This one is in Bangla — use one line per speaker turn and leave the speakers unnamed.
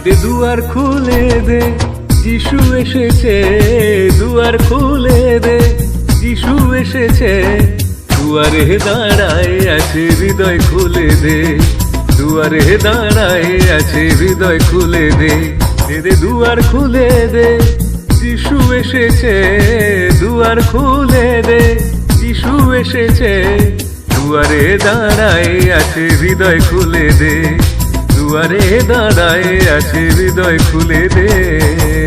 দে দুয়ার খুলে দে। যিশু এসেছে, দুয়ার খুলে দে। যিশু এসেছে, দুয়ারে দাঁড়ায় আছে, হৃদয় খুলে দে। দুয়ারে দাঁড়ায় আছে, হৃদয় খুলে দে। দে দুয়ার খুলে দে। যিশু এসেছে, দুয়ার খুলে দে। যিশু এসেছে, দুয়ারে দাঁড়ায় আছে, হৃদয় খুলে দে। দুয়ারে দাঁড়ায় আছে হৃদয় খুলে দে।